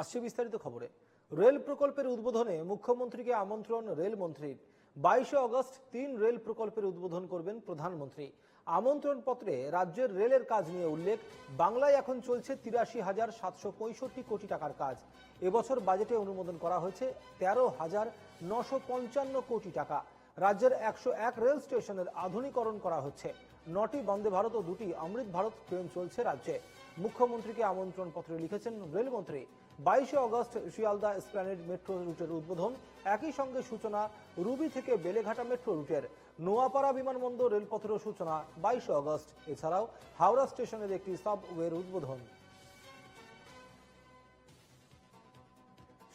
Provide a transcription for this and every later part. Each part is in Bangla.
আসছে বিস্তারিত খবরে। রেল প্রকল্পের উদ্বোধনে মুখ্যমন্ত্রীকে আমন্ত্রণ রেলমন্ত্রীর বাইশে অগস্ট তিন রেল প্রকল্পের উদ্বোধন করবেন প্রধানমন্ত্রী। আমন্ত্রণ পত্রে রাজ্যের রেলের কাজ নিয়ে উল্লেখ, বাংলায় এখন চলছে তিরাশি হাজার সাতশো পঁয়ষট্টি কোটি টাকার কাজ। এবছর বাজেটে অনুমোদন করা হয়েছে তেরো হাজার নশো পঞ্চান্ন কোটি টাকা। রাজ্যের একশো এক রেল স্টেশনের আধুনিকরণ করা হচ্ছে। নটি বন্দে ভারত ও দুটি অমৃত ভারত ট্রেন চলছে রাজ্যে। মুখ্যমন্ত্রীকে আমন্ত্রণ পত্রে লিখেছেন রেলমন্ত্রী। বাইশে অগস্ট শিয়ালদা এসপ্ল্যানেড মেট্রো রুটের উদ্বোধন। একই সঙ্গে সূচনা রুবি থেকে বেলেঘাটা মেট্রো রুটের। নোয়াপাড়া বিমানবন্দর রেলপথেরও সূচনা বাইশে অগস্ট। এছাড়াও হাওড়া স্টেশনের একটি সাবওয়ের উদ্বোধন।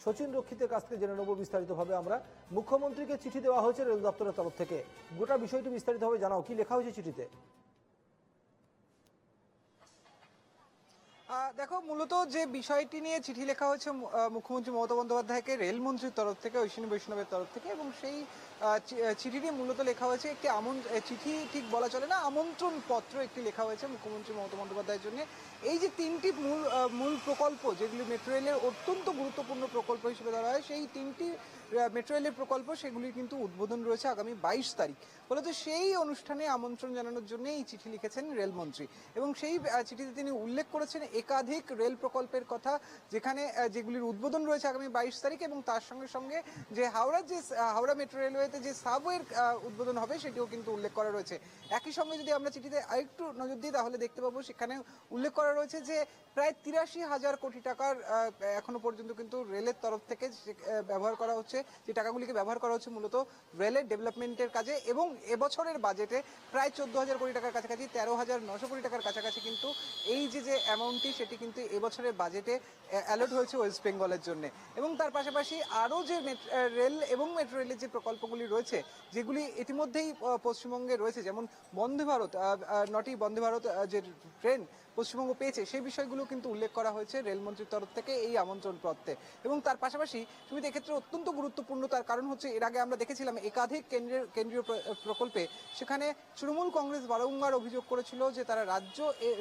সচিন রক্ষিতের কাছ থেকে জেনে নেব বিস্তারিতভাবে আমরা। মুখ্যমন্ত্রীকে চিঠি দেওয়া হয়েছে রেল দপ্তরের তরফ থেকে। গোটা বিষয়টি বিস্তারিতভাবে জানাও। কি লেখা হয়েছে চিঠিতে? দেখো, মূলত যে বিষয়টি নিয়ে চিঠি লেখা হয়েছে মুখ্যমন্ত্রী মমতা বন্দ্যোপাধ্যায়কে রেলমন্ত্রীর তরফ থেকে ঐশ্বিনী বৈষ্ণবের তরফ থেকে এবং সেই চিঠিটি মূলত লেখা হয়েছে একটি আমন চিঠি, ঠিক বলা চলে না আমন্ত্রণ পত্র একটি লেখা হয়েছে মুখ্যমন্ত্রী মমতা বন্দ্যোপাধ্যায়ের জন্য। এই যে তিনটি মূল মূল প্রকল্প যেগুলি মেট্রো রেলের অত্যন্ত গুরুত্বপূর্ণ প্রকল্প হিসেবে ধরা হয়, সেই তিনটি মেট্রো রেলের প্রকল্প সেগুলির কিন্তু উদ্বোধন রয়েছে আগামী বাইশ তারিখ। ফলত সেই অনুষ্ঠানে আমন্ত্রণ জানানোর জন্য এই চিঠি লিখেছেন রেলমন্ত্রী এবং সেই চিঠিতে তিনি উল্লেখ করেছেন একাধিক রেল প্রকল্পের কথা, যেখানে যেগুলির উদ্বোধন রয়েছে আগামী বাইশ তারিখ এবং তার সঙ্গে সঙ্গে যে হাওড়ার যে হাওড়া মেট্রো রেলওয়েতে যে সাবওয়ের উদ্বোধন হবে সেটিও কিন্তু উল্লেখ করা রয়েছে। একই সঙ্গে যদি আমরা চিঠিতে আরেকটু নজর দিই, তাহলে দেখতে পাবো সেখানে উল্লেখ করা রয়েছে যে প্রায় তিরাশি হাজার কোটি টাকার এখনও পর্যন্ত কিন্তু রেলের তরফ থেকে ব্যবহার করা হচ্ছে, যে টাকাগুলিকে ব্যবহার করা হচ্ছে মূলত রেলের ডেভেলপমেন্টের কাজে এবং এবছরের বাজেটে প্রায় চোদ্দ হাজার কোটি টাকার কাছাকাছি, তেরো হাজার নশো কোটি টাকার কাছাকাছি কিন্তু এই যে যে অ্যামাউন্টটি সেটি কিন্তু এবছরের বাজেটে অ্যালোট হয়েছে ওয়েস্ট বেঙ্গলের জন্য। এবং তার পাশাপাশি আরও যে রেল এবং মেট্রো রেলের যে প্রকল্পগুলি রয়েছে যেগুলি ইতিমধ্যেই পশ্চিমবঙ্গে রয়েছে যেমন বন্দে ভারত নটি বন্দে ভারত যে ট্রেন পশ্চিমবঙ্গ পেয়েছে, সেই বিষয়গুলো কিন্তু উল্লেখ করা হয়েছে রেলমন্ত্রীর তরফ থেকে এই আমন্ত্রণ পত্রে এবং তার পাশাপাশি তুমি এক্ষেত্রে অত্যন্ত গুরুত্বপূর্ণ তার কারণ হচ্ছে, এর আগে আমরা দেখেছিলাম একাধিক কেন্দ্রের কেন্দ্রীয় প্রকল্পে সেখানে তৃণমূল কংগ্রেস বারংবার অভিযোগ করেছিল যে তারা রাজ্য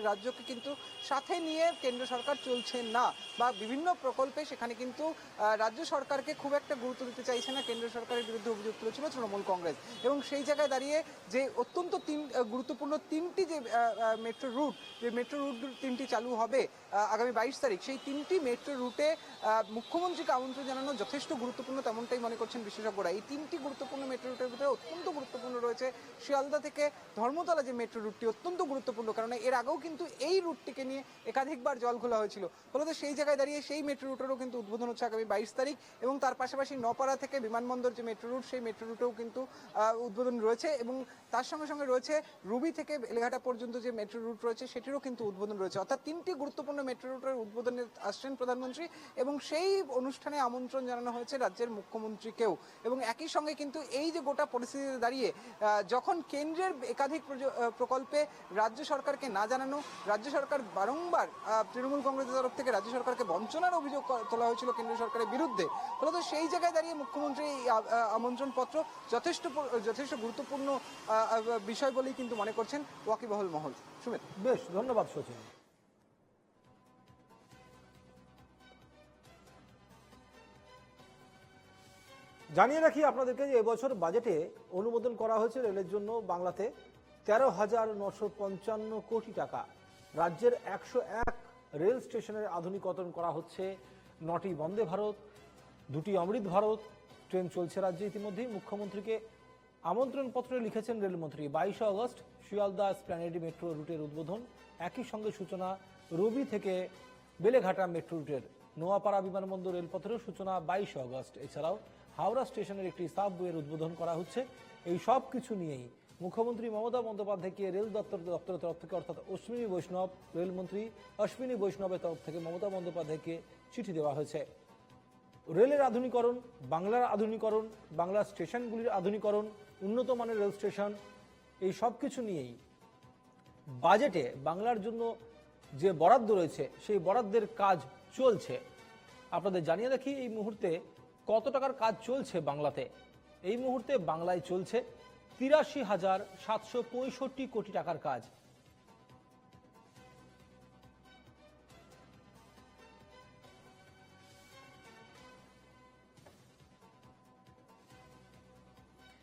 রাজ্যকে কিন্তু সাথে নিয়ে কেন্দ্র সরকার চলছে না বা বিভিন্ন প্রকল্পে সেখানে কিন্তু রাজ্য সরকারকে খুব একটা গুরুত্ব দিতে চাইছে না, কেন্দ্র সরকারের বিরুদ্ধে অভিযোগ তুলেছিল তৃণমূল কংগ্রেস। এবং সেই জায়গায় দাঁড়িয়ে যে অত্যন্ত তিন গুরুত্বপূর্ণ তিনটি যে মেট্রো রুট যে মেট্রো রুট তিনটি চালু হবে আগামী বাইশ তারিখ। সেই তিনটি মেট্রো রুটে মুখ্যমন্ত্রীকে আমন্ত্রণ জানানো যথেষ্ট গুরুত্বপূর্ণ, তেমনটাই মনে করছেন বিশেষজ্ঞরা। এই তিনটি গুরুত্বপূর্ণ মেট্রো রুটের ভিতরে অত্যন্ত গুরুত্বপূর্ণ রয়েছে শিয়ালদা থেকে ধর্মতলা যে মেট্রো রুটটি, অত্যন্ত গুরুত্বপূর্ণ কারণ এর আগেও কিন্তু এই রুটটিকে নিয়ে একাধিকবার জল খোলা হয়েছিল। ফলত সেই জায়গায় দাঁড়িয়ে সেই মেট্রো রুটেরও কিন্তু উদ্বোধন হচ্ছে আগামী বাইশ তারিখ এবং তার পাশাপাশি নপাড়া থেকে বিমানবন্দর যে মেট্রো রুট, সেই মেট্রো রুটেও কিন্তু উদ্বোধন রয়েছে এবং তার সঙ্গে সঙ্গে রয়েছে রুবি থেকে বেলেঘাটা পর্যন্ত যে মেট্রো রুট রয়েছে, সেটিরও কিন্তু উদ্বোধন রয়েছে। অর্থাৎ তিনটি গুরুত্বপূর্ণ মেট্রো রুটের উদ্বোধনে আসছেন প্রধানমন্ত্রী এবং সেই অনুষ্ঠানে আমন্ত্রণ জানানো হয়েছে রাজ্যের মুখ্যমন্ত্রীকেও। এবং একই সঙ্গে কিন্তু এই যে গোটা পরিস্থিতিতে দাঁড়িয়ে যখন কেন্দ্রের একাধিক প্রকল্পে রাজ্য সরকারকে না জানানো, রাজ্য সরকার বারংবার তৃণমূল কংগ্রেসের তরফ থেকে রাজ্য সরকারকে বঞ্চনার অভিযোগ তোলা হয়েছিল কেন্দ্র সরকারের বিরুদ্ধে, ফলত সেই জায়গায় দাঁড়িয়ে মুখ্যমন্ত্রী এই, আ- আ- আমন্ত্রণ পত্র যথেষ্ট যথেষ্ট গুরুত্বপূর্ণ বিষয় বলেই কিন্তু মনে করছেন ওয়াকিবহল মহল। সুমিত বেশ, ধন্যবাদ সচিন। জানিয়ে রাখি আপনাদেরকে যে এবছর বাজেটে অনুমোদন করা হয়েছে রেলের জন্য বাংলাতে তেরো হাজার নশো পঞ্চান্ন কোটি টাকা। রাজ্যের একশো এক রেল স্টেশনের আধুনিকরণ করা হচ্ছে। নটি বন্দে ভারত, দুটি অমৃত ভারত, ট্রেন চলছে রাজ্যে ইতিমধ্যেই। মুখ্যমন্ত্রীকে আমন্ত্রণ পত্রে লিখেছেন রেলমন্ত্রী। বাইশে আগস্ট শিয়ালদা স্প্ল্যানেড মেট্রো রুটের উদ্বোধন। একই সঙ্গে সূচনা রবি থেকে বেলেঘাটা মেট্রো রুটের। নোয়াপাড়া বিমানবন্দর রেলপথেরও সূচনা বাইশে আগস্ট। এছাড়াও হাওড়া স্টেশনের একটি সাবওয়ের উদ্বোধন করা হচ্ছে। এই সব কিছু নিয়েই মুখ্যমন্ত্রী মমতা বন্দ্যোপাধ্যায়কে রেল দপ্তর দপ্তরের তরফ থেকে, অর্থাৎ অশ্বিনী বৈষ্ণব রেলমন্ত্রী অশ্বিনী বৈষ্ণবের তরফ থেকে মমতা বন্দ্যোপাধ্যায়কে চিঠি দেওয়া হয়েছে। রেলের আধুনিকরণ, বাংলার আধুনিকরণ, বাংলার স্টেশনগুলির আধুনিকরণ উন্নত মানের রেল স্টেশন, এই সব কিছু নিয়েই বাজেটে বাংলার জন্য যে বরাদ্দ রয়েছে, সেই বরাদ্দের কাজ চলছে। আপনাদের জানিয়ে রাখি, এই মুহূর্তে কত টাকার কাজ চলছে বাংলাতে? এই মুহূর্তে বাংলায় চলছে তিরাশি হাজার সাতশো পঁয়ষট্টি কোটি টাকার কাজ।